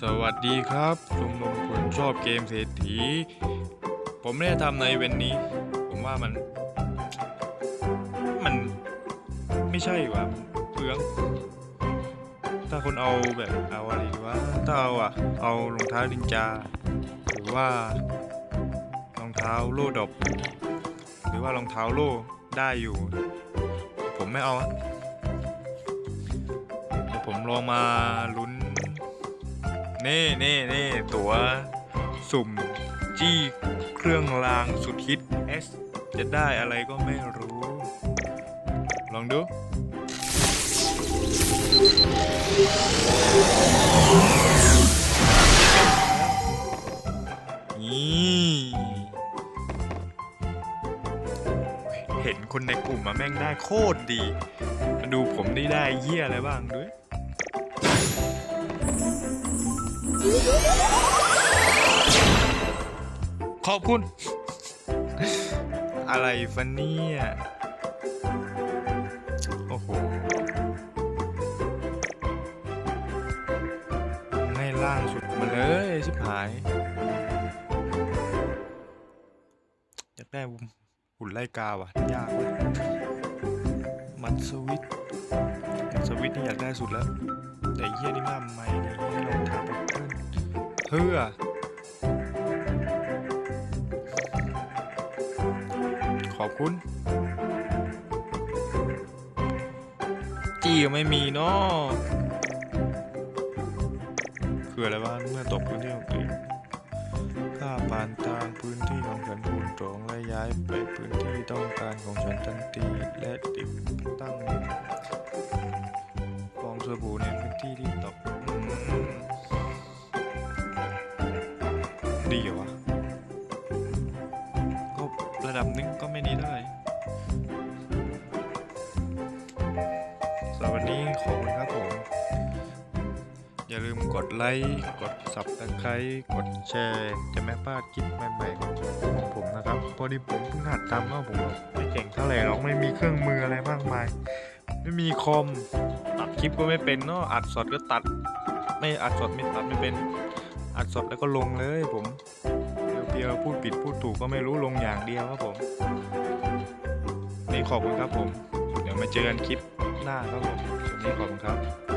สวัสดีครับชมรมคนชอบเกมเศรษฐี ผมไม่ได้ทำในเวนนี้ ผมว่ามัน มันไม่ใช่ว่ะเปลือง ถ้าคนเอาแบบเอาอะไรดีวะถ้าเอาอะเอารองเท้าดินจา หรือว่ารองเท้าโล่ดบหรือว่ารองเท้าโล่ได้อยู่ ผมไม่เอาอะเดี๋ยวผมลองมาลุ้น น่เน่เน่ตัวสุ่มจี้เครื่องรางสุดฮิต S จะได้อะไรก็ไม่รู้ ลองดู นี่ เห็นคนในกลุ่มมาแม่งได้โคตรดี มาดูผมได้ได้เยี่ยอะไรบ้างด้วย ขอบคุณ อะไรฟันเนี่ยโอ้โห ให้ล่างสุดมาเลยชิบหาย อยากได้หุ่นไล่กาว่ะ ยากเว้ยมัดสวิตมัดสวิตนี่อยากได้สุดแล้ว แต่เฮียนี่มาใหม่เนี่ยเฮียรองท้าแบบขึ้น เพื่อขอบคุณ จี้ก็ไม่มีเนาะคืออะไรวะเมื่อตกพื้นที่ของตัวเองข้าผ่านทางพื้นที่ของฉันคูณสองและย้ายไปพื้นที่ต้องการของฉันทันทีและติดตั้งฟองสบู่ในพื้นที่ที่ตก ดีเหรอวะ ก็ระดับนึงก็ไม่ดีเท่าไหร่สำหรับวันนี้ขอบคุณครับผม อย่าลืมกดไลค์ กดสับตะไคร้กดแชร์ จะไม่พลาดคลิปใหม่ๆของผมนะครับ พอดีผมเพิ่งหัดทำเนาะผมไม่เก่งเท่าไหร่หรอกไม่มีเครื่องมืออะไรมากมาย ไม่มีคอม ตัดคลิปก็ไม่เป็นเนาะ อัดสดก็ตัด ไม่อัดสดไม่ตัดไม่เป็น อัดสดแล้วก็ลงเลยผมเปียวๆพูดผิดพูดถูกก็ไม่รู้ลงอย่างเดียวครับผมนี่ขอบคุณครับผม เดี๋ยวมาเจอกันคลิปหน้าครับผมสวัสดีขอบคุณครับ